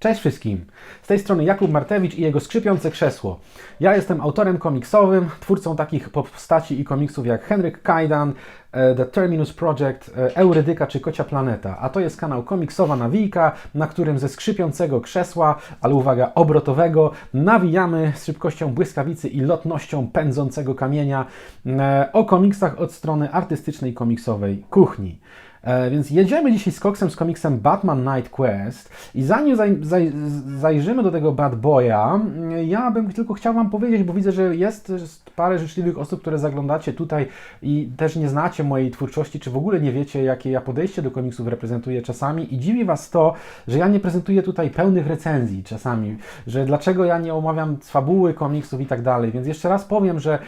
Cześć wszystkim! Z tej strony Jakub Martewicz i jego skrzypiące krzesło. Ja jestem autorem komiksowym, twórcą takich postaci i komiksów jak Henryk Kajdan, e, The Terminus Project, e, Eurydyka czy Kocia Planeta. A to jest kanał Komiksowa Nawijka, na którym ze skrzypiącego krzesła, ale uwaga, obrotowego, nawijamy z szybkością błyskawicy i lotnością pędzącego kamienia e, o komiksach od strony artystycznej komiksowej kuchni. E, więc jedziemy dzisiaj z koksem z komiksem Batman Night Quest i zanim zaj, zaj, zajrzymy do tego Bad Boya, mm, ja bym tylko chciał Wam powiedzieć, bo widzę, że jest parę życzliwych osób, które zaglądacie tutaj i też nie znacie mojej twórczości, czy w ogóle nie wiecie, jakie ja podejście do komiksów reprezentuję czasami i dziwi Was to, że ja nie prezentuję tutaj pełnych recenzji czasami, że dlaczego ja nie omawiam fabuły komiksów i tak dalej, więc jeszcze raz powiem, że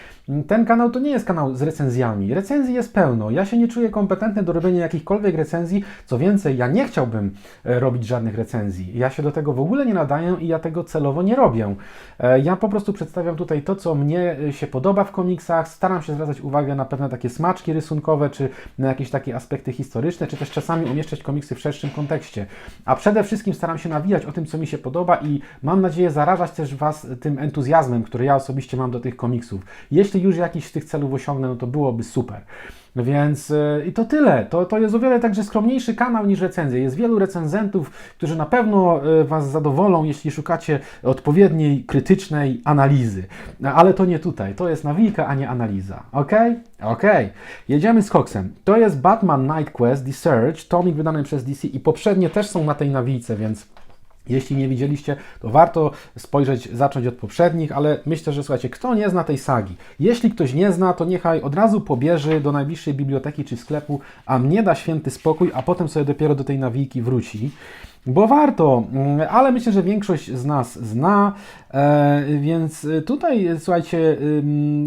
ten kanał to nie jest kanał z recenzjami. Recenzji jest pełno. Ja się nie czuję kompetentny do robienia jakichkolwiek recenzji. Co więcej, ja nie chciałbym e, robić żadnych recenzji. Ja się do tego w ogóle nie nadaję i ja tego celowo nie robię. E, ja po prostu przedstawiam tutaj to, co mnie e, się podoba w komiksach. Staram się zwracać uwagę na pewne takie smaczki rysunkowe, czy na jakieś takie aspekty historyczne, czy też czasami umieszczać komiksy w szerszym kontekście. A przede wszystkim staram się nawijać o tym, co mi się podoba i mam nadzieję zarażać też Was tym entuzjazmem, który ja osobiście mam do tych komiksów. Jeśli już jakiś z tych celów osiągnę, no to byłoby super. Więc yy, i to tyle. To, to jest o wiele także skromniejszy kanał niż recenzje. Jest wielu recenzentów, którzy na pewno yy, Was zadowolą, jeśli szukacie odpowiedniej, krytycznej analizy. Ale to nie tutaj. To jest nawika, a nie analiza. Ok? Ok. Jedziemy z koksem. To jest Batman Night Quest The Search, tomik wydany przez DC i poprzednie też są na tej nawijce, więc jeśli nie widzieliście, to warto spojrzeć, zacząć od poprzednich, ale myślę, że słuchajcie, kto nie zna tej sagi? Jeśli ktoś nie zna, to niechaj od razu pobierze do najbliższej biblioteki czy sklepu, a mnie da święty spokój, a potem sobie dopiero do tej nawiki wróci. Bo warto, mm, ale myślę, że większość z nas zna, e, więc tutaj słuchajcie,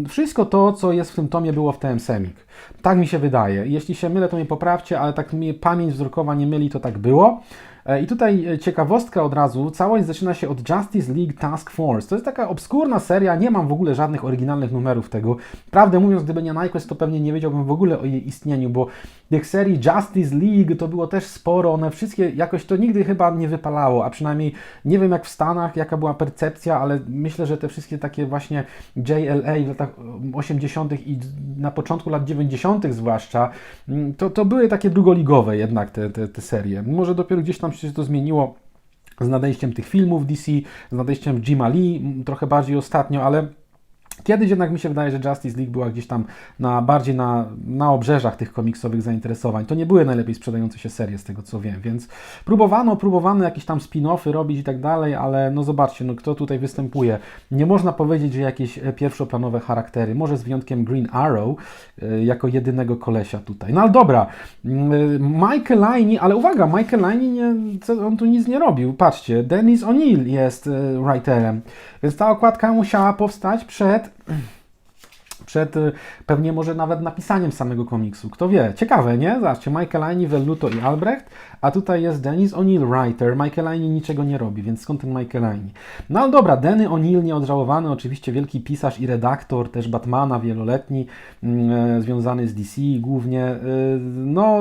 wszystko to, co jest w tym tomie, było w TM Semik. Tak mi się wydaje. Jeśli się mylę, to mnie poprawcie, ale tak mi pamięć wzrokowa nie myli, to tak było. E, I tutaj e, ciekawostka od razu, całość zaczyna się od Justice League Task Force. To jest taka obskurna seria, nie mam w ogóle żadnych oryginalnych numerów tego. Prawdę mówiąc, gdyby nie Nyquist, to pewnie nie wiedziałbym w ogóle o jej istnieniu, bo tych serii Justice League to było też sporo, one wszystkie jakoś to nigdy chyba nie wypalało, a przynajmniej nie wiem jak w Stanach, jaka była percepcja, ale myślę, że te wszystkie takie właśnie JLA w latach 80. i na początku lat 90. zwłaszcza, mm, to, to były takie drugoligowe jednak te, te, te serie. Może dopiero gdzieś tam się to zmieniło z nadejściem tych filmów DC, z nadejściem Jima Lee, trochę bardziej ostatnio, ale Kiedyś jednak mi się wydaje, że Justice League była gdzieś tam na, bardziej na, na obrzeżach tych komiksowych zainteresowań. To nie były najlepiej sprzedające się serie, z tego co wiem, więc próbowano, próbowano jakieś tam spin-offy robić i tak dalej, ale no zobaczcie, no kto tutaj występuje. Nie można powiedzieć, że jakieś e, pierwszoplanowe charaktery, może z wyjątkiem Green Arrow, yy, jako jedynego kolesia tutaj. No ale dobra, yy, Michael Liney, ale uwaga, Michael Liney, nie, on tu nic nie robił. Patrzcie, Dennis O'Neill jest writerem, więc ta okładka musiała powstać przed that przed y, pewnie może nawet napisaniem samego komiksu. Kto wie? Ciekawe, nie? Zobaczcie, Michaelini, Velluto i Albrecht, a tutaj jest Dennis O'Neill, writer. Michaelini niczego nie robi, więc skąd ten Michaelini? No ale dobra, Denny O'Neill nieodżałowany, oczywiście wielki pisarz i redaktor też Batmana wieloletni, yy, związany z DC głównie. Yy, no,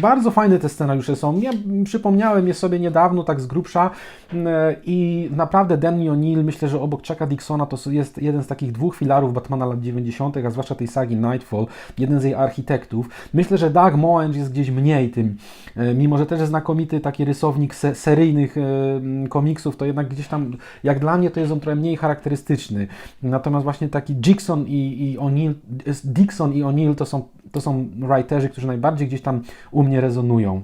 bardzo fajne te scenariusze są. Ja przypomniałem je sobie niedawno, tak z grubsza yy, i naprawdę Denny O'Neill, myślę, że obok Chucka Dixona to jest jeden z takich dwóch filarów Batmana lat 90 90., a zwłaszcza tej sagi Nightfall, jeden z jej architektów. Myślę, że Doug Moench jest gdzieś mniej tym, e, mimo że też jest znakomity taki rysownik se seryjnych e, komiksów, to jednak gdzieś tam, jak dla mnie, to jest on trochę mniej charakterystyczny. Natomiast właśnie taki Dixon i, i O'Neill, Dixon i O'Neill to są, to są writerzy, którzy najbardziej gdzieś tam u mnie rezonują.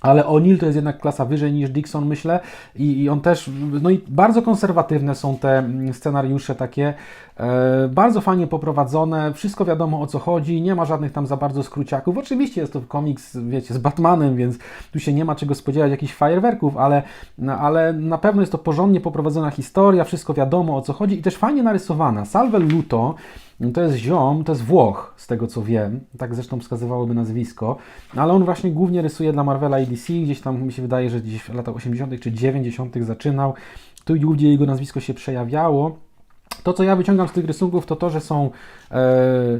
Ale O'Neill to jest jednak klasa wyżej niż Dixon, myślę, I, i on też, no i bardzo konserwatywne są te mm, scenariusze takie, e, bardzo fajnie poprowadzone, wszystko wiadomo o co chodzi, nie ma żadnych tam za bardzo skróciaków. Oczywiście jest to komiks, wiecie, z Batmanem, więc tu się nie ma czego spodziewać jakichś fajerwerków, ale, no, ale na pewno jest to porządnie poprowadzona historia, wszystko wiadomo o co chodzi i też fajnie narysowana. Salve Luto, to jest ziom, to jest Włoch, z tego co wiem, tak zresztą wskazywałoby nazwisko, ale on właśnie głównie rysuje dla Marvela i DC, gdzieś tam mi się wydaje, że gdzieś w latach 80. czy 90. zaczynał, tu i jego nazwisko się przejawiało. To, co ja wyciągam z tych rysunków, to to, że są e,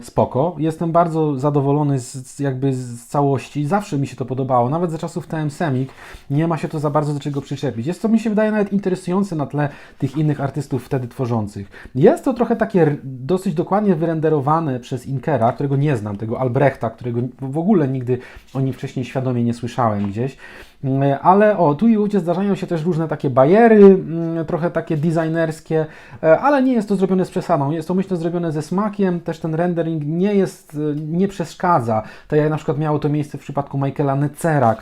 spoko. Jestem bardzo zadowolony z, jakby z całości. Zawsze mi się to podobało. Nawet za czasów TM Semik nie ma się to za bardzo do czego przyczepić. Jest to, mi się wydaje, nawet interesujące na tle tych innych artystów wtedy tworzących. Jest to trochę takie dosyć dokładnie wyrenderowane przez Inkera, którego nie znam, tego Albrechta, którego w ogóle nigdy o nim wcześniej świadomie nie słyszałem gdzieś. Mm, Ale o, tu i ówdzie zdarzają się też różne takie bajery, mm, trochę takie designerskie, e, ale nie jest to zrobione z przesadą. Jest to myślę zrobione ze smakiem, też ten rendering nie jest, e, nie przeszkadza. Tak jak na przykład miało to miejsce w przypadku Michaela Necera,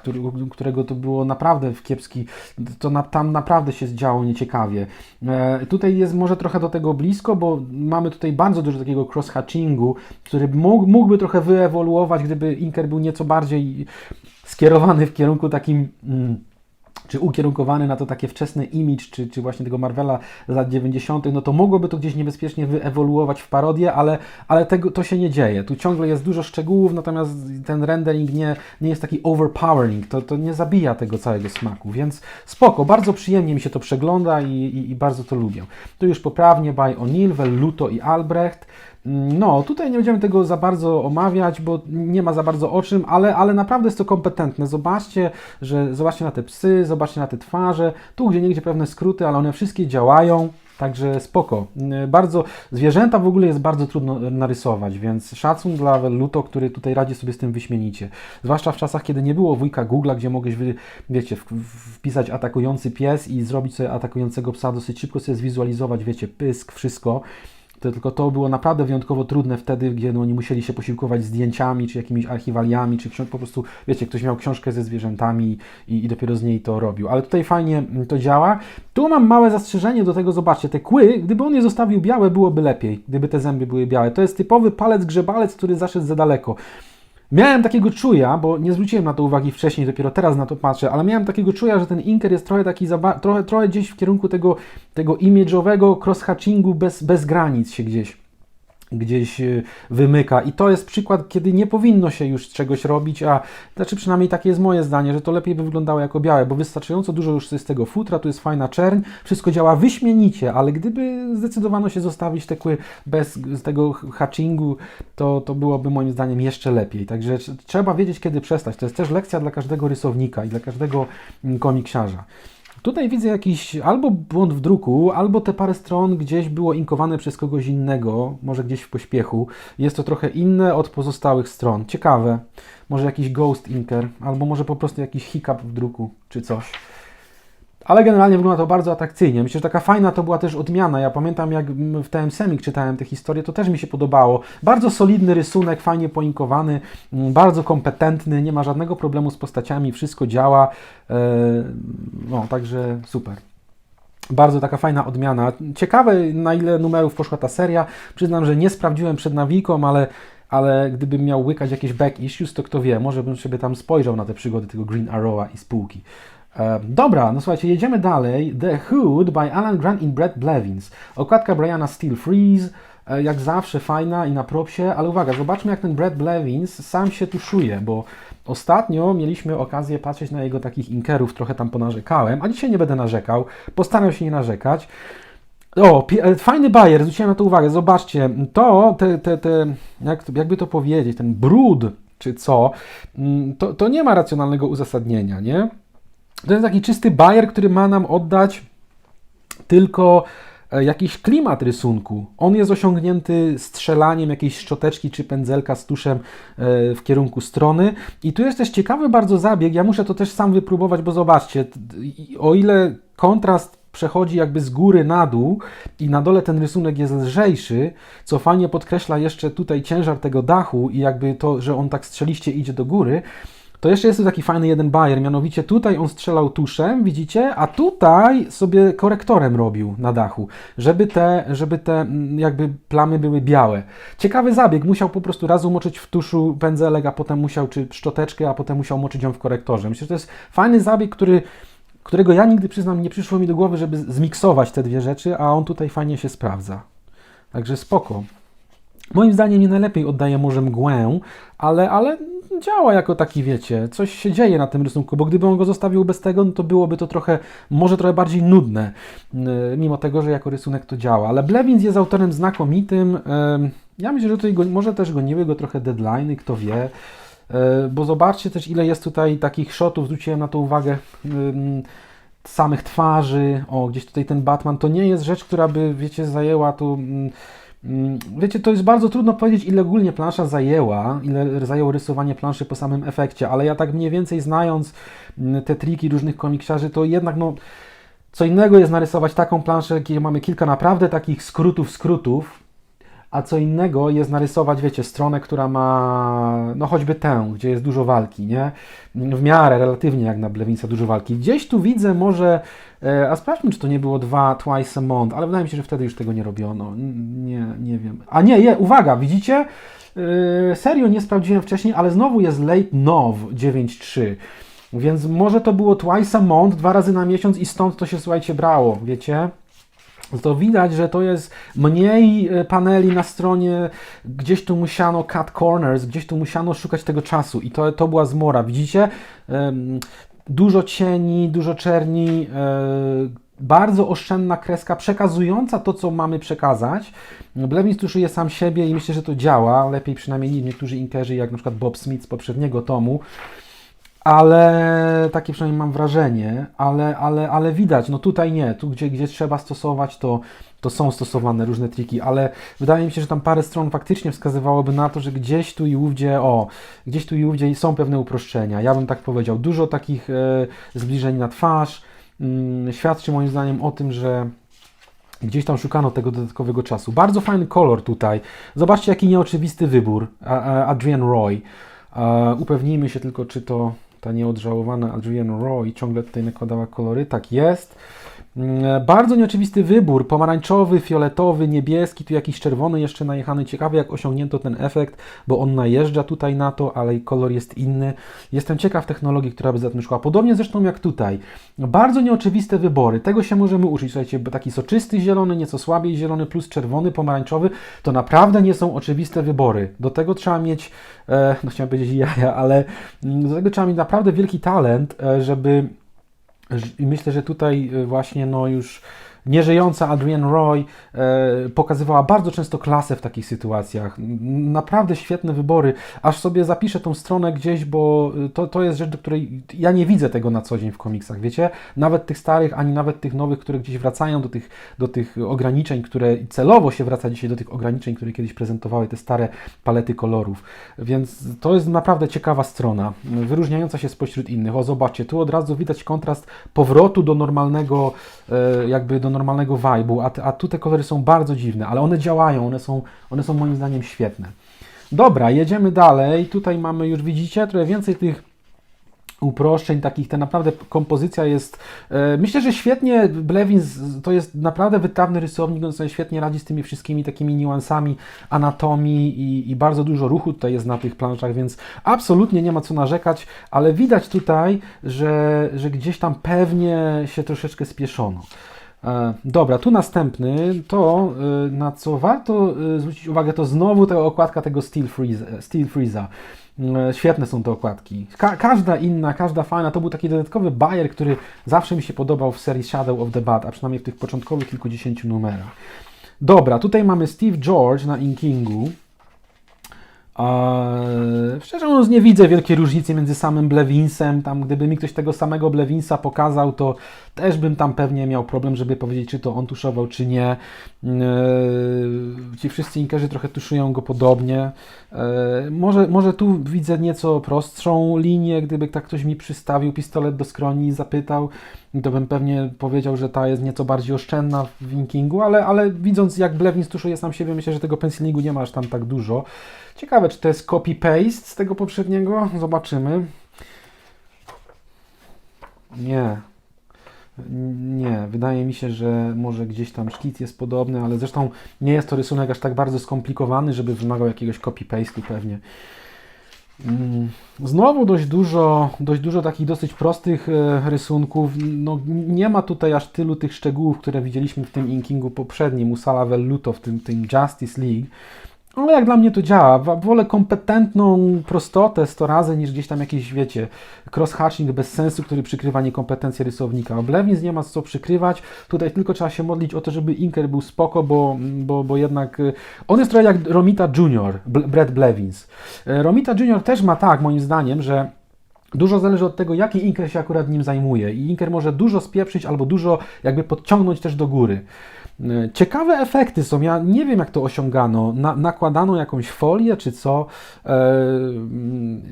którego to było naprawdę w kiepski, to na, tam naprawdę się działo nieciekawie. E, Tutaj jest może trochę do tego blisko, bo mamy tutaj bardzo dużo takiego cross-hatchingu, który mógł, mógłby trochę wyewoluować, gdyby Inker był nieco bardziej skierowany w kierunku takim. Mm, czy ukierunkowany na to takie wczesne image, czy, czy właśnie tego Marvela z lat 90., no to mogłoby to gdzieś niebezpiecznie wyewoluować w parodię, ale, ale tego, to się nie dzieje. Tu ciągle jest dużo szczegółów, natomiast ten rendering nie, nie jest taki overpowering, to, to nie zabija tego całego smaku, więc spoko, bardzo przyjemnie mi się to przegląda i, i, i bardzo to lubię. Tu już poprawnie by O'Neill, Velluto i Albrecht. No, tutaj nie będziemy tego za bardzo omawiać, bo nie ma za bardzo o czym, ale, ale naprawdę jest to kompetentne. Zobaczcie, że zobaczcie na te psy, zobaczcie na te twarze. Tu gdzie niegdzie pewne skróty, ale one wszystkie działają. Także spoko. Yy, Bardzo, zwierzęta w ogóle jest bardzo trudno narysować, więc szacun dla Velluto, który tutaj radzi sobie z tym wyśmienicie. Zwłaszcza w czasach, kiedy nie było wujka Google'a, gdzie mogłeś, wy, wiecie, wpisać atakujący pies i zrobić sobie atakującego psa, dosyć szybko sobie zwizualizować, wiecie, pysk, wszystko. Tylko to było naprawdę wyjątkowo trudne wtedy, gdzie no, oni musieli się posiłkować zdjęciami, czy jakimiś archiwaliami, czy książ- po prostu, wiecie, ktoś miał książkę ze zwierzętami i, i dopiero z niej to robił. Ale tutaj fajnie mm, to działa. Tu mam małe zastrzeżenie do tego, zobaczcie, te kły, gdyby on je zostawił białe, byłoby lepiej, gdyby te zęby były białe. To jest typowy palec grzebalec, który zaszedł za daleko. Miałem takiego czuja, bo nie zwróciłem na to uwagi wcześniej, dopiero teraz na to patrzę, ale miałem takiego czuja, że ten Inker jest trochę taki, trochę, trochę gdzieś w kierunku tego, tego image'owego cross-hatchingu bez, bez granic się gdzieś gdzieś y, wymyka. I to jest przykład, kiedy nie powinno się już czegoś robić, a znaczy przynajmniej takie jest moje zdanie, że to lepiej by wyglądało jako białe, bo wystarczająco dużo już jest tego futra, tu jest fajna czerń, wszystko działa wyśmienicie, ale gdyby zdecydowano się zostawić te kły bez tego hatchingu, to, to byłoby moim zdaniem jeszcze lepiej, także tr- trzeba wiedzieć kiedy przestać, to jest też lekcja dla każdego rysownika i dla każdego mm, komiksiarza. Tutaj widzę jakiś albo błąd w druku, albo te parę stron gdzieś było inkowane przez kogoś innego, może gdzieś w pośpiechu. Jest to trochę inne od pozostałych stron. Ciekawe. Może jakiś ghost inker, albo może po prostu jakiś hiccup w druku, czy coś. Ale generalnie wygląda to bardzo atrakcyjnie. Myślę, że taka fajna to była też odmiana. Ja pamiętam, jak w TM Semik czytałem tę historię, to też mi się podobało. Bardzo solidny rysunek, fajnie poinkowany, bardzo kompetentny, nie ma żadnego problemu z postaciami, wszystko działa. E, No, także super. Bardzo taka fajna odmiana. Ciekawe, na ile numerów poszła ta seria. Przyznam, że nie sprawdziłem przed nawiką, ale, ale gdybym miał łykać jakieś back issues, to kto wie, może bym sobie tam spojrzał na te przygody tego Green Arrowa i spółki. E, Dobra, no słuchajcie, jedziemy dalej. The Hood by Alan Grant in Brett Blevins. Okładka Briana Steel Freeze, e, jak zawsze fajna i na propsie, ale uwaga, zobaczmy jak ten Brett Blevins sam się tuszuje, bo ostatnio mieliśmy okazję patrzeć na jego takich inkerów, trochę tam ponarzekałem, a dzisiaj nie będę narzekał, postaram się nie narzekać. O, e, fajny bajer, zwróciłem na to uwagę. Zobaczcie, to, te, te, te jak, jakby to powiedzieć, ten brud, czy co, mm, to, to nie ma racjonalnego uzasadnienia, nie? To jest taki czysty bajer, który ma nam oddać tylko e, jakiś klimat rysunku. On jest osiągnięty strzelaniem jakiejś szczoteczki czy pędzelka z tuszem e, w kierunku strony. I tu jest też ciekawy bardzo zabieg. Ja muszę to też sam wypróbować, bo zobaczcie, o ile kontrast przechodzi jakby z góry na dół i na dole ten rysunek jest lżejszy, co fajnie podkreśla jeszcze tutaj ciężar tego dachu i jakby to, że on tak strzeliście idzie do góry, to jeszcze jest tu taki fajny jeden bajer, mianowicie tutaj on strzelał tuszem, widzicie, a tutaj sobie korektorem robił na dachu, żeby te, żeby te mm, jakby plamy były białe. Ciekawy zabieg, musiał po prostu raz umoczyć w tuszu pędzelek, a potem musiał, czy szczoteczkę, a potem musiał moczyć ją w korektorze. Myślę, że to jest fajny zabieg, który, którego ja nigdy, przyznam, nie przyszło mi do głowy, żeby zmiksować te dwie rzeczy, a on tutaj fajnie się sprawdza. Także spoko. Moim zdaniem nie najlepiej oddaje może mgłę, ale, ale działa jako taki, wiecie, coś się dzieje na tym rysunku, bo gdyby on go zostawił bez tego, no to byłoby to trochę, może trochę bardziej nudne, yy, mimo tego, że jako rysunek to działa. Ale Blevins jest autorem znakomitym. Ja myślę, że tutaj go, może też goniły go trochę deadline'y, kto wie. Yy, bo zobaczcie też, ile jest tutaj takich shotów, zwróciłem na to uwagę, samych twarzy. O, gdzieś tutaj ten Batman, to nie jest rzecz, która by, wiecie, zajęła tu... Mm, Wiecie, to jest bardzo trudno powiedzieć, ile ogólnie plansza zajęła, ile zajęło rysowanie planszy po samym efekcie, ale ja tak mniej więcej znając mm, te triki różnych komiksiarzy, to jednak no, co innego jest narysować taką planszę, gdzie mamy kilka naprawdę takich skrótów, skrótów, a co innego jest narysować, wiecie, stronę, która ma, no choćby tę, gdzie jest dużo walki, nie? W miarę, relatywnie jak na Blevinsa dużo walki. Gdzieś tu widzę może, e, a sprawdźmy, czy to nie było dwa twice a month, ale wydaje mi się, że wtedy już tego nie robiono. Nie, nie wiem. A nie, je, uwaga, widzicie? E, Serio nie sprawdziłem wcześniej, ale znowu jest Late Nov 9.3. Więc może to było twice a month, dwa razy na miesiąc i stąd to się, słuchajcie, brało, wiecie? To widać, że to jest mniej e, paneli na stronie, gdzieś tu musiano cut corners, gdzieś tu musiano szukać tego czasu i to, to była zmora. Widzicie? Dużo cieni, dużo czerni, e, bardzo oszczędna kreska przekazująca to, co mamy przekazać. Blevins tuszuje sam siebie i myślę, że to działa. Lepiej przynajmniej niż niektórzy inkerzy, jak na przykład Bob Smith z poprzedniego tomu ale takie przynajmniej mam wrażenie, ale, ale, ale widać, no tutaj nie, tu gdzie, gdzie trzeba stosować, to, to są stosowane różne triki, ale wydaje mi się, że tam parę stron faktycznie wskazywałoby na to, że gdzieś tu i ówdzie, o, gdzieś tu i ówdzie są pewne uproszczenia. Ja bym tak powiedział, dużo takich e, zbliżeń na twarz, mm, świadczy moim zdaniem o tym, że Gdzieś tam szukano tego dodatkowego czasu. Bardzo fajny kolor tutaj. Zobaczcie, jaki nieoczywisty wybór. Adrian Roy. E, Upewnijmy się tylko, czy to ta nieodżałowana Adrian Roy ciągle tutaj nakładała kolory. Tak jest. Mm, Bardzo nieoczywisty wybór. Pomarańczowy, fioletowy, niebieski, tu jakiś czerwony jeszcze najechany. Ciekawy, jak osiągnięto ten efekt, bo on najeżdża tutaj na to, ale kolor jest inny. Jestem ciekaw technologii, która by za tym szła. Podobnie zresztą jak tutaj. Bardzo nieoczywiste wybory. Tego się możemy uczyć. Słuchajcie, taki soczysty zielony, nieco słabiej zielony, plus czerwony, pomarańczowy, to naprawdę nie są oczywiste wybory. Do tego trzeba mieć, e, no chciałem powiedzieć jaja, ale mm, do tego trzeba mieć naprawdę wielki talent, e, żeby i myślę, że tutaj y, właśnie no już nieżyjąca Adrienne Roy e, pokazywała bardzo często klasę w takich sytuacjach. Naprawdę świetne wybory. Aż sobie zapiszę tą stronę gdzieś, bo y, to, to jest rzecz, do której ja nie widzę tego na co dzień w komiksach, wiecie? Nawet tych starych, ani nawet tych nowych, które gdzieś wracają do tych, do tych ograniczeń, które celowo się wraca dzisiaj do tych ograniczeń, które kiedyś prezentowały te stare palety kolorów. Więc to jest naprawdę ciekawa strona, wyróżniająca się spośród innych. O, zobaczcie, tu od razu widać kontrast powrotu do normalnego, e, jakby do normalnego vibe'u, a, a tu te kolory są bardzo dziwne, ale one działają, one są, one są moim zdaniem świetne. Dobra, jedziemy dalej. Tutaj mamy już, widzicie, trochę więcej tych uproszczeń takich, ta naprawdę kompozycja jest, e, myślę, że świetnie Blevins to jest naprawdę wytrawny rysownik, on sobie świetnie radzi z tymi wszystkimi takimi niuansami anatomii i, i bardzo dużo ruchu tutaj jest na tych planszach, więc absolutnie nie ma co narzekać, ale widać tutaj, że, że gdzieś tam pewnie się troszeczkę spieszono. E, Dobra, tu następny, to e, na co warto e, zwrócić uwagę, to znowu ta okładka tego Steel Freeza. Steel Freeza. Świetne są te okładki. Ka każda inna, każda fajna. To był taki dodatkowy bajer, który zawsze mi się podobał w serii Shadow of the Bat, a przynajmniej w tych początkowych kilkudziesięciu numerach. Dobra, tutaj mamy Steve George na inkingu. Eee, szczerze mówiąc, nie widzę wielkiej różnicy między samym Blewinsem. Tam, gdyby mi ktoś tego samego Blewinsa pokazał, to też bym tam pewnie miał problem, żeby powiedzieć, czy to on tuszował, czy nie. Eee, ci wszyscy inkerzy trochę tuszują go podobnie. Eee, może, może tu widzę nieco prostszą linię, gdyby tak ktoś mi przystawił pistolet do skroni i zapytał, to bym pewnie powiedział, że ta jest nieco bardziej oszczędna w inkingu, ale, ale widząc jak Blewins tuszuje sam siebie, myślę, że tego pencilingu nie ma aż tam tak dużo. Ciekawe, czy to jest copy-paste z tego poprzedniego? Zobaczymy. Nie. Nie, wydaje mi się, że może gdzieś tam szkic jest podobny, ale zresztą nie jest to rysunek aż tak bardzo skomplikowany, żeby wymagał jakiegoś copy-paste'u pewnie. Mm, Znowu dość dużo, dość dużo takich dosyć prostych e, rysunków. No, nie ma tutaj aż tylu tych szczegółów, które widzieliśmy w tym inkingu poprzednim u Sala Velluto, w tym, tym Justice League. Ale jak dla mnie to działa. Wolę kompetentną prostotę 100 razy niż gdzieś tam jakiś, wiecie, cross-hatching bez sensu, który przykrywa niekompetencję rysownika. Blevins nie ma co przykrywać. Tutaj tylko trzeba się modlić o to, żeby Inker był spoko, bo, bo, bo jednak y, on jest trochę jak Romita Junior, Brad Blevins. E, Romita Junior też ma tak, moim zdaniem, że Dużo zależy od tego, jaki Inker się akurat nim zajmuje. I Inker może dużo spieprzyć albo dużo jakby podciągnąć też do góry. E, Ciekawe efekty są. Ja nie wiem, jak to osiągano. Na, nakładano jakąś folię czy co e,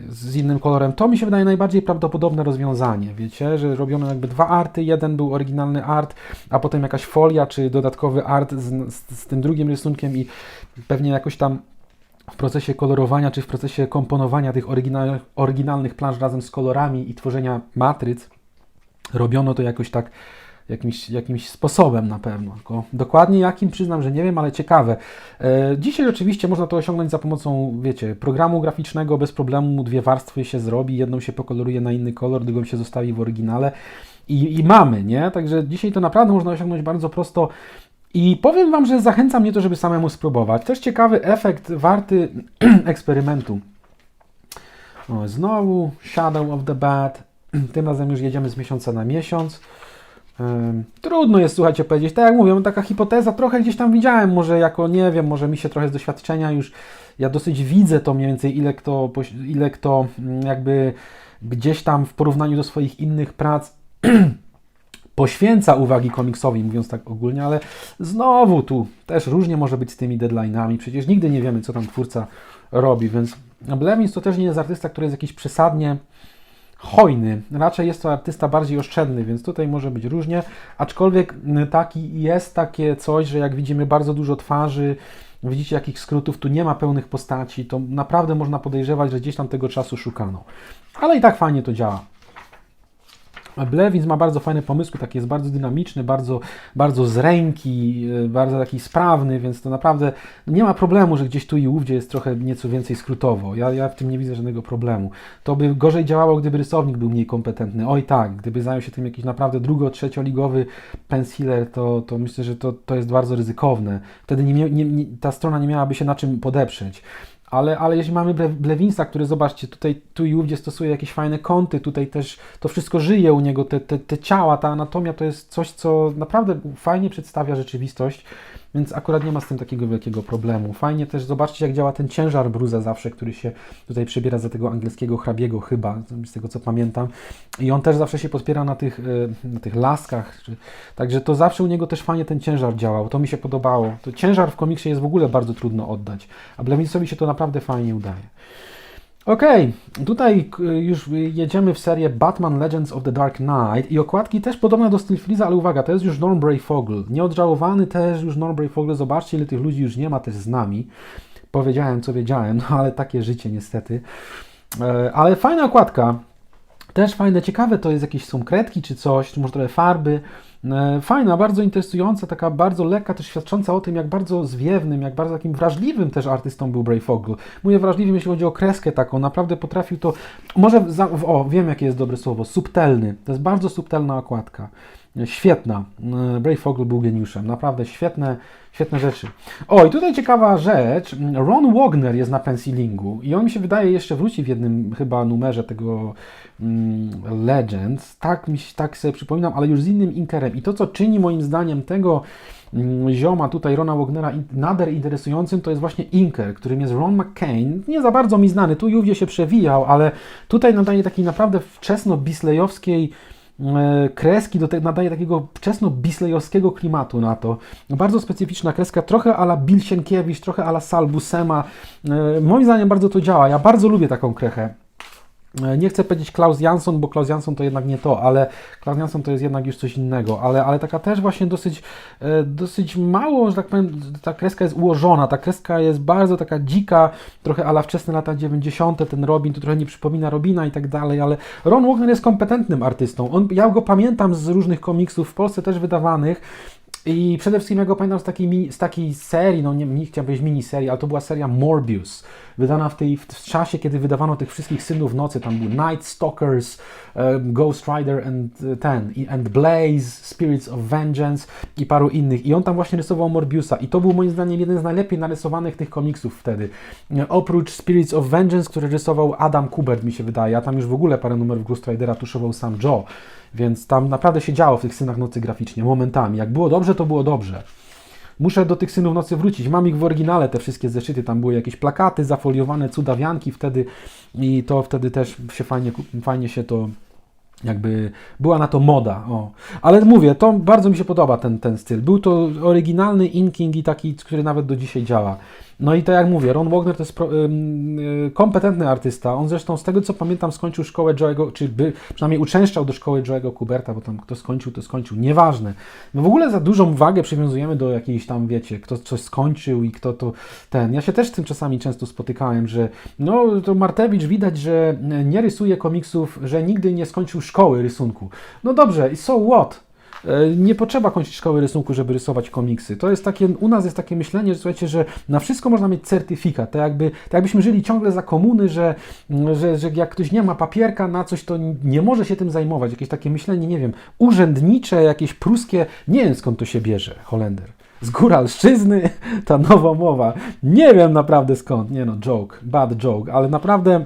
z innym kolorem. To mi się wydaje najbardziej prawdopodobne rozwiązanie. Wiecie, że robiono jakby dwa arty. Jeden był oryginalny art, a potem jakaś folia czy dodatkowy art z, z, z tym drugim rysunkiem i pewnie jakoś tam w procesie kolorowania czy w procesie komponowania tych oryginalnych, oryginalnych plansz razem z kolorami i tworzenia matryc robiono to jakoś tak jakimś, jakimś sposobem na pewno. Tylko dokładnie jakim przyznam, że nie wiem, ale ciekawe. E, dzisiaj oczywiście można to osiągnąć za pomocą, wiecie, programu graficznego bez problemu. Dwie warstwy się zrobi, jedną się pokoloruje na inny kolor, drugą się zostawi w oryginale i, i mamy, nie? Także dzisiaj to naprawdę można osiągnąć bardzo prosto. I powiem Wam, że zachęca mnie to, żeby samemu spróbować. Też ciekawy efekt, warty eksperymentu. O, znowu Shadow of the Bat. Tym razem już jedziemy z miesiąca na miesiąc. Trudno jest, słuchajcie, powiedzieć. Tak jak mówię, taka hipoteza trochę gdzieś tam widziałem, może jako, nie wiem, może mi się trochę z doświadczenia już, ja dosyć widzę to mniej więcej, ile kto, ile kto mm, jakby gdzieś tam w porównaniu do swoich innych prac poświęca uwagi komiksowi, mówiąc tak ogólnie, ale znowu tu też różnie może być z tymi deadline'ami. Przecież nigdy nie wiemy, co tam twórca robi, więc Blevins to też nie jest artysta, który jest jakiś przesadnie hojny. Raczej jest to artysta bardziej oszczędny, więc tutaj może być różnie. Aczkolwiek m, taki jest takie coś, że jak widzimy bardzo dużo twarzy, widzicie jakich skrótów, tu nie ma pełnych postaci, to naprawdę można podejrzewać, że gdzieś tam tego czasu szukano. Ale i tak fajnie to działa. Blevins ma bardzo fajne pomysły, taki jest bardzo dynamiczny, bardzo, bardzo z ręki, yy, bardzo taki sprawny, więc to naprawdę nie ma problemu, że gdzieś tu i ówdzie jest trochę nieco więcej skrótowo. Ja, ja w tym nie widzę żadnego problemu. To by gorzej działało, gdyby rysownik był mniej kompetentny. Oj tak, gdyby zajął się tym jakiś naprawdę drugo-, trzecioligowy penciler, to, to myślę, że to, to jest bardzo ryzykowne. Wtedy nie, nie, nie, ta strona nie miałaby się na czym podeprzeć. Ale, ale jeśli mamy Ble- Blewinsa, który zobaczcie, tutaj tu i ówdzie stosuje jakieś fajne kąty, tutaj też to wszystko żyje u niego, te, te, te ciała, ta anatomia to jest coś, co naprawdę fajnie przedstawia rzeczywistość, więc akurat nie ma z tym takiego wielkiego problemu. Fajnie też zobaczcie, jak działa ten ciężar bruza zawsze, który się tutaj przebiera za tego angielskiego hrabiego chyba, z tego co pamiętam. I on też zawsze się podpiera na tych, e, na tych laskach, także to zawsze u niego też fajnie ten ciężar działał, to mi się podobało. To ciężar w komiksie jest w ogóle bardzo trudno oddać, a Blevinsowi się to naprawdę fajnie udaje. Okej, tutaj k- już jedziemy w serię Batman Legends of the Dark Knight i okładki też podobne do Steel Freeza, ale uwaga, to jest już Norm Brayfogle. Nieodżałowany też już Norm Brayfogle. Zobaczcie, ile tych ludzi już nie ma też z nami. Powiedziałem, co wiedziałem, no ale takie życie niestety. E, Ale fajna okładka. Też fajne, ciekawe to jest jakieś są kredki czy coś, czy może trochę farby. E, Fajna, bardzo interesująca, taka bardzo lekka, też świadcząca o tym, jak bardzo zwiewnym, jak bardzo takim wrażliwym też artystą był Brayfogle. Mówię wrażliwym, jeśli chodzi o kreskę taką, naprawdę potrafił to, może, za, o, wiem jakie jest dobre słowo, subtelny. To jest bardzo subtelna okładka. Świetna. E, Brayfogle był geniuszem, naprawdę świetne, świetne rzeczy. O, i tutaj ciekawa rzecz. Ron Wagner jest na pencilingu i on mi się wydaje jeszcze wróci w jednym chyba numerze tego mm, Legends. Tak, mi tak sobie przypominam, ale już z innym inkerem. I to, co czyni moim zdaniem tego mm, zioma tutaj, Rona Wagnera, nader interesującym, to jest właśnie inker, którym jest Ron McCain. Nie za bardzo mi znany, tu i ówdzie się przewijał, ale tutaj nadaje takiej naprawdę wczesno-bislejowskiej kreski, do te, nadaje takiego wczesno-bislejowskiego klimatu na to. Bardzo specyficzna kreska, trochę ala Bill Sienkiewicz, trochę ala Sal Buscema. E, Moim zdaniem bardzo to działa. Ja bardzo lubię taką krechę. E, Nie chcę powiedzieć Klaus Jansson, bo Klaus Jansson to jednak nie to, ale Klaus Jansson to jest jednak już coś innego, ale, ale taka też właśnie dosyć, e, dosyć mało, że tak powiem, ta kreska jest ułożona, ta kreska jest bardzo taka dzika, trochę ala wczesne lata 90., ten Robin, to trochę nie przypomina Robina i tak dalej, ale Ron Wagner jest kompetentnym artystą, On, ja go pamiętam z różnych komiksów, w Polsce też wydawanych, I przede wszystkim ja go pamiętam z takiej, mini, z takiej serii, no nie, nie chciałbym powiedzieć miniserii, ale to była seria Morbius, wydana w, tej, w czasie, kiedy wydawano tych wszystkich Synów Nocy, tam był Night Stalkers, um, Ghost Rider and e, ten, and Blaze, Spirits of Vengeance i paru innych. I on tam właśnie rysował Morbiusa i to był moim zdaniem jeden z najlepiej narysowanych tych komiksów wtedy. E, Oprócz Spirits of Vengeance, który rysował Adam Kubert, mi się wydaje, a tam już w ogóle parę numerów Ghost Ridera tuszował sam Joe. Więc tam naprawdę się działo w tych synach nocy graficznie, momentami. Jak było dobrze, to było dobrze. Muszę do tych synów nocy wrócić. Mam ich w oryginale, te wszystkie zeszyty. Tam były jakieś plakaty zafoliowane, cudawianki wtedy i to wtedy też się fajnie, fajnie się to jakby była na to moda. O. Ale mówię, to bardzo mi się podoba ten, ten styl. Był to oryginalny inking i taki, który nawet do dzisiaj działa. No i tak jak mówię, Ron Wagner to jest pro, ym, y, kompetentny artysta. On zresztą z tego co pamiętam skończył szkołę Joe'ego, czy by, przynajmniej uczęszczał do szkoły Joe'ego Kuberta, bo tam kto skończył, to skończył. Nieważne. My w ogóle za dużą wagę przywiązujemy do jakiejś tam, wiecie, kto coś skończył i kto to ten. Ja się też z tym czasami często spotykałem, że no to Martewicz widać, że nie rysuje komiksów, że nigdy nie skończył szkoły rysunku. No dobrze, i so what? E, Nie potrzeba kończyć szkoły rysunku, żeby rysować komiksy. To jest takie, u nas jest takie myślenie, że słuchajcie, że na wszystko można mieć certyfikat. Tak, jakby, jakbyśmy żyli ciągle za komuny, że, że, że jak ktoś nie ma papierka na coś, to nie może się tym zajmować. Jakieś takie myślenie, nie wiem, urzędnicze, jakieś pruskie, nie wiem skąd to się bierze, Holender. Z góralszczyzny, ta nowa mowa. Nie wiem naprawdę skąd. Nie no, joke, bad joke, ale naprawdę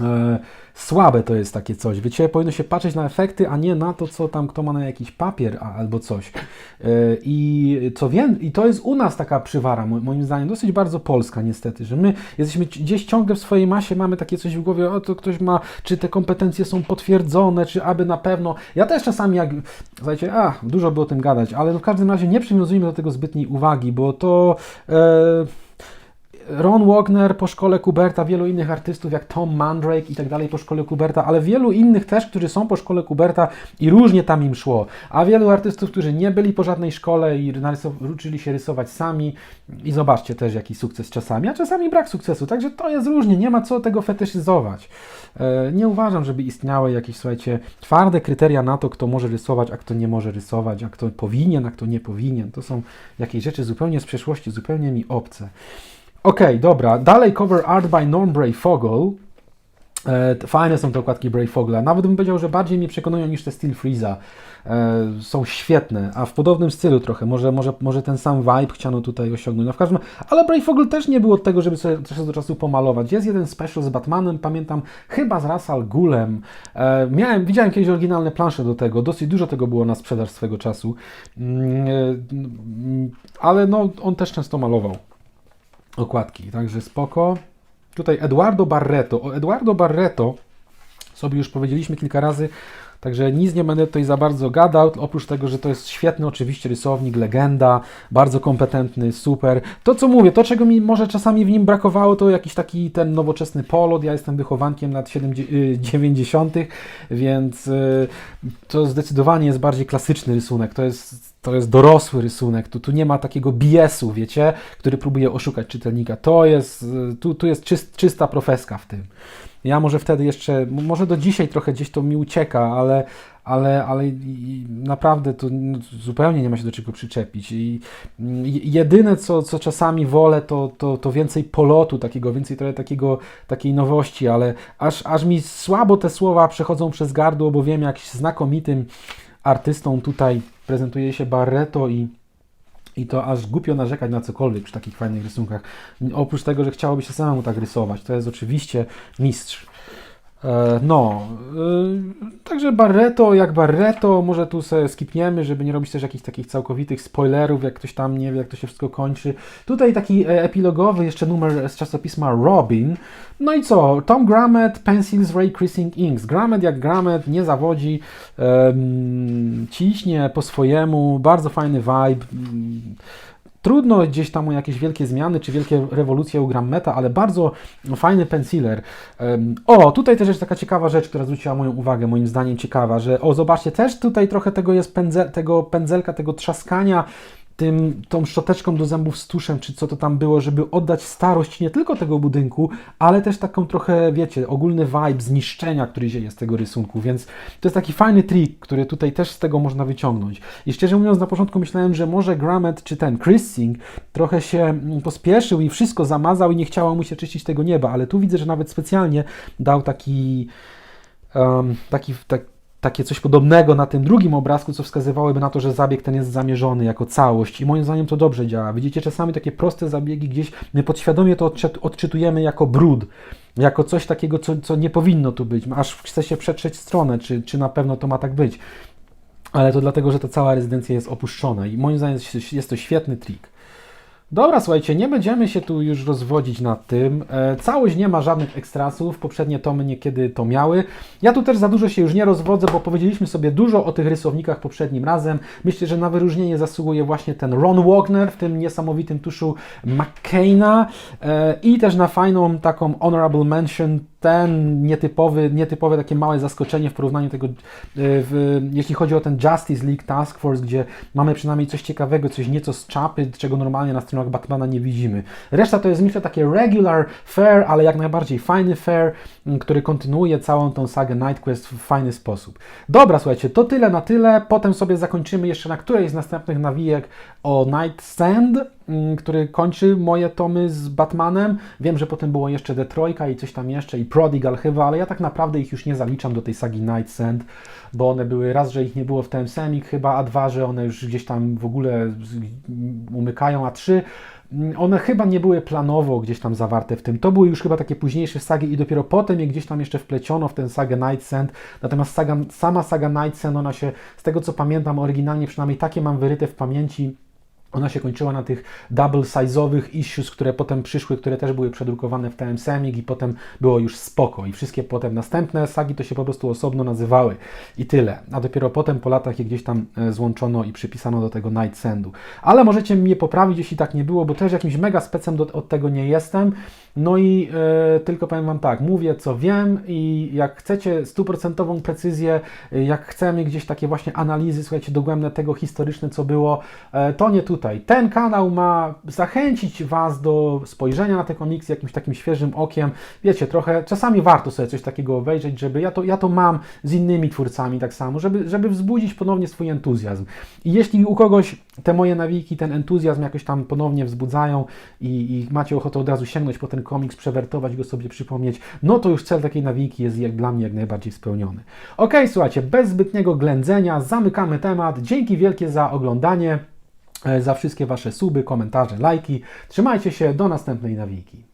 e, słabe to jest takie coś. Wiecie, powinno się patrzeć na efekty, a nie na to, co tam kto ma na jakiś papier albo coś. E, I co wiem, i to jest u nas taka przywara, mo- moim zdaniem, dosyć bardzo polska niestety, że my jesteśmy gdzieś ciągle w swojej masie, mamy takie coś w głowie, o to ktoś ma, czy te kompetencje są potwierdzone, czy aby na pewno. Ja też czasami jak, słuchajcie, a, dużo by o tym gadać, ale no w każdym razie nie przywiązujmy do tego zbytniej uwagi, bo to... E, Ron Wagner po szkole Kuberta, wielu innych artystów jak Tom Mandrake i tak dalej po szkole Kuberta, ale wielu innych też, którzy są po szkole Kuberta i różnie tam im szło. A wielu artystów, którzy nie byli po żadnej szkole i uczyli się rysować sami i zobaczcie też jaki sukces czasami, a czasami brak sukcesu, także to jest różnie, nie ma co tego fetyszyzować. E, Nie uważam, żeby istniały jakieś, słuchajcie, twarde kryteria na to, kto może rysować, a kto nie może rysować, a kto powinien, a kto nie powinien. To są jakieś rzeczy zupełnie z przeszłości, zupełnie mi obce. Okej, dobra. Dalej cover art by Norm Brayfogle. E, fajne są te okładki Brayfogla. Nawet bym powiedział, że bardziej mnie przekonują niż te Steel Freeza. E, są świetne, a w podobnym stylu trochę. Może, może, może ten sam vibe chciano tutaj osiągnąć. No w każdym ale Brayfogle też nie był od tego, żeby sobie czasu do czasu pomalować. Jest jeden special z Batmanem, pamiętam, chyba z Russell Gulem. E, miałem, widziałem kiedyś oryginalne plansze do tego. Dosyć dużo tego było na sprzedaż swego czasu. Mm, e, mm, ale no, on też często malował okładki, także spoko. Tutaj Eduardo Barreto. O Eduardo Barreto sobie już powiedzieliśmy kilka razy, także nic nie będę tutaj za bardzo gadał, oprócz tego, że to jest świetny oczywiście rysownik, legenda, bardzo kompetentny, super. To co mówię, to czego mi może czasami w nim brakowało, to jakiś taki ten nowoczesny polot. Ja jestem wychowankiem lat 70, y, 90., więc y, to zdecydowanie jest bardziej klasyczny rysunek. To jest to jest dorosły rysunek, tu, tu nie ma takiego BS-u, wiecie, który próbuje oszukać czytelnika. To jest, y, tu, tu jest czyst, czysta profeska w tym. Ja może wtedy jeszcze, może do dzisiaj trochę gdzieś to mi ucieka, ale, ale, ale naprawdę to no, zupełnie nie ma się do czego przyczepić. I mm, je- jedyne, co, co czasami wolę, to, to, to więcej polotu, takiego, więcej trochę takiego, takiej nowości, ale aż, aż mi słabo te słowa przechodzą przez gardło, bo wiem, jak znakomitym artystą tutaj prezentuje się Barreto i i to aż głupio narzekać na cokolwiek przy takich fajnych rysunkach. Oprócz tego, że chciałoby się samemu tak rysować. To jest oczywiście mistrz. E, No, e, także Barreto jak Barreto, może tu sobie skipniemy, żeby nie robić też jakichś takich całkowitych spoilerów, jak ktoś tam nie wie, jak to się wszystko kończy. Tutaj taki e, epilogowy jeszcze numer z czasopisma Robin. No i co? Tom Grammett, Pencils, Ray Creasing Inks. Grammett jak Grammett, nie zawodzi, ciśnie po swojemu, bardzo fajny vibe. Trudno gdzieś tam o jakieś wielkie zmiany czy wielkie rewolucje u Grammeta, ale bardzo fajny penciler. Em, O, tutaj też jest taka ciekawa rzecz, która zwróciła moją uwagę, moim zdaniem ciekawa, że o, zobaczcie, też tutaj trochę tego jest pędzel, tego pędzelka, tego trzaskania tym, tą szczoteczką do zębów z tuszem, czy co to tam było, żeby oddać starość nie tylko tego budynku, ale też taką trochę, wiecie, ogólny vibe zniszczenia, który dzieje z tego rysunku, więc to jest taki fajny trik, który tutaj też z tego można wyciągnąć. I szczerze mówiąc, na początku myślałem, że może Gramet czy ten Chris Singh trochę się mm, pospieszył i wszystko zamazał i nie chciało mu się czyścić tego nieba, ale tu widzę, że nawet specjalnie dał taki, um, taki, tak, takie coś podobnego na tym drugim obrazku, co wskazywałoby na to, że zabieg ten jest zamierzony jako całość i moim zdaniem to dobrze działa. Widzicie, czasami takie proste zabiegi gdzieś my podświadomie to odczyt- odczytujemy jako brud, jako coś takiego, co, co nie powinno tu być, aż chce się przetrzeć stronę, czy, czy na pewno to ma tak być. Ale to dlatego, że ta cała rezydencja jest opuszczona i moim zdaniem jest to świetny trik. Dobra, słuchajcie, nie będziemy się tu już rozwodzić nad tym. E, całość nie ma żadnych ekstrasów, poprzednie tomy niekiedy to miały. Ja tu też za dużo się już nie rozwodzę, bo powiedzieliśmy sobie dużo o tych rysownikach poprzednim razem. Myślę, że na wyróżnienie zasługuje właśnie ten Ron Wagner w tym niesamowitym tuszu McCaina e, i też na fajną taką honorable mention ten nietypowy, nietypowe takie małe zaskoczenie w porównaniu tego, e, w, jeśli chodzi o ten Justice League Task Force, gdzie mamy przynajmniej coś ciekawego, coś nieco z czapy, czego normalnie na stronach Batmana nie widzimy. Reszta to jest myślę takie regular fair, ale jak najbardziej fajny fair, który kontynuuje całą tą sagę Night Quest w fajny sposób. Dobra, słuchajcie, to tyle na tyle. Potem sobie zakończymy jeszcze na którejś z następnych nawijek o Night Sand, który kończy moje tomy z Batmanem. Wiem, że potem było jeszcze Detroika i coś tam jeszcze i Prodigal chyba, ale ja tak naprawdę ich już nie zaliczam do tej sagi Night Sand, bo one były raz, że ich nie było w TM Semik chyba, a dwa, że one już gdzieś tam w ogóle umykają, a trzy one chyba nie były planowo gdzieś tam zawarte w tym. To były już chyba takie późniejsze sagi i dopiero potem je gdzieś tam jeszcze wpleciono w tę sagę Night Sand. Natomiast saga, sama saga Night Sand, ona się, z tego co pamiętam, oryginalnie przynajmniej takie mam wyryte w pamięci, ona się kończyła na tych double size'owych issues, które potem przyszły, które też były przedrukowane w TM Semik i potem było już spoko. I wszystkie potem następne sagi to się po prostu osobno nazywały. I tyle. A dopiero potem po latach je gdzieś tam e, złączono i przypisano do tego Night Sandu. Ale możecie mnie poprawić, jeśli tak nie było, bo też jakimś mega specem do, od tego nie jestem. No i e, tylko powiem Wam tak, mówię co wiem i jak chcecie stuprocentową precyzję, e, jak chcemy gdzieś takie właśnie analizy, słuchajcie, dogłębne tego historyczne, co było, e, to nie tutaj. Ten kanał ma zachęcić Was do spojrzenia na te komiksy jakimś takim świeżym okiem. Wiecie, trochę, czasami warto sobie coś takiego obejrzeć, żeby ja to, ja to mam z innymi twórcami tak samo, żeby, żeby wzbudzić ponownie swój entuzjazm. I jeśli u kogoś te moje nawiki, ten entuzjazm jakoś tam ponownie wzbudzają i, i macie ochotę od razu sięgnąć po ten komiks, przewertować go sobie, przypomnieć, no to już cel takiej nawiki jest jak dla mnie jak najbardziej spełniony. Ok, słuchajcie, bez zbytniego ględzenia zamykamy temat. Dzięki wielkie za oglądanie, za wszystkie Wasze suby, komentarze, lajki. Trzymajcie się, do następnej nawiki.